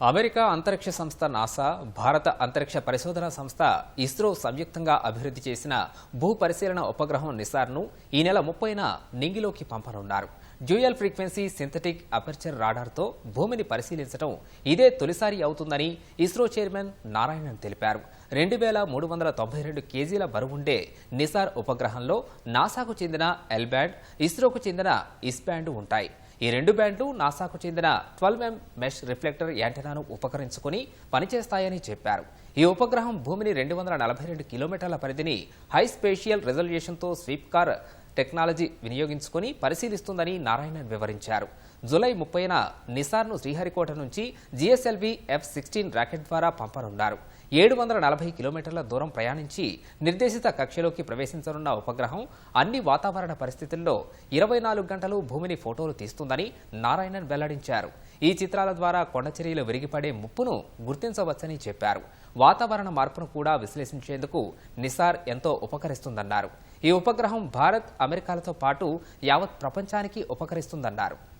America అంతరిక్ష సంస్థ NASA భారత అంతరిక్ష పరిశోధన సంస్థ ఇస్రో సంయుక్తంగా అభివృద్ధి చేసిన భూ పరిశీలన ఉపగ్రహం నిసార్ను ఈ నెల ముప్పైన నింగిలోకి పంపనున్నారు. డ్యూయల్ ఫ్రీక్వెన్సీ సింథటిక్ అపర్చర్ రాడార్తో భూమిని పరిశీలించడం ఇదే తొలిసారి అవుతుందని ఇస్రో చైర్మన్ నారాయణన్ తెలిపారు. రెండు వేల మూడు వందల తొంభై రెండు కేజీల బరువుండే నిసార్ ఉపగ్రహంలో నాసాకు చెందిన ఎల్బ్యాండ్ ఇస్రోకు చెందిన ఇస్బ్యాండ్ ఉంటాయి. ఈ రెండు బ్యాండ్లు నాసాకు చెందిన ట్వెల్వ్ ఎం మెష్ రిఫ్లెక్టర్ యాంటెనాను ఉపకరించుకుని పనిచేస్తాయని చెప్పారు. ఈ ఉపగ్రహం భూమిని రెండు వందల నలభై రెండు కిలోమీటర్ల పరిధిని హై స్పేషియల్ రిజల్యూషన్తో స్వీప్ కార్ టెక్నాలజీ వినియోగించుకుని పరిశీలిస్తుందని నారాయణన్ వివరించారు. జులై ముప్పైన నిసార్ను శ్రీహరికోట నుంచి జిఎస్ఎల్వి ఎఫ్ సిక్స్టీన్ రాకెట్ ద్వారా పంపనున్నారు. ఏడు వందల నలభై కిలోమీటర్ల దూరం ప్రయాణించి నిర్దేశిత కక్షలోకి ప్రవేశించనున్న ఉపగ్రహం అన్ని వాతావరణ పరిస్థితుల్లో ఇరవై నాలుగు గంటలు భూమిని ఫోటోలు తీస్తుందని నారాయణన్ వెల్లడించారు. ఈ చిత్రాల ద్వారా కొండచర్యలు విరిగిపడే ముప్పును గుర్తించవచ్చని చెప్పారు. వాతావరణ మార్పును కూడా విశ్లేషించేందుకు నిసార్ ఎంతో ఉపకరిస్తుందన్నారు. ఈ ఉపగ్రహం భారత్ అమెరికాలతో పాటు యావత్ ప్రపంచానికి ఉపకరిస్తుందన్నారు.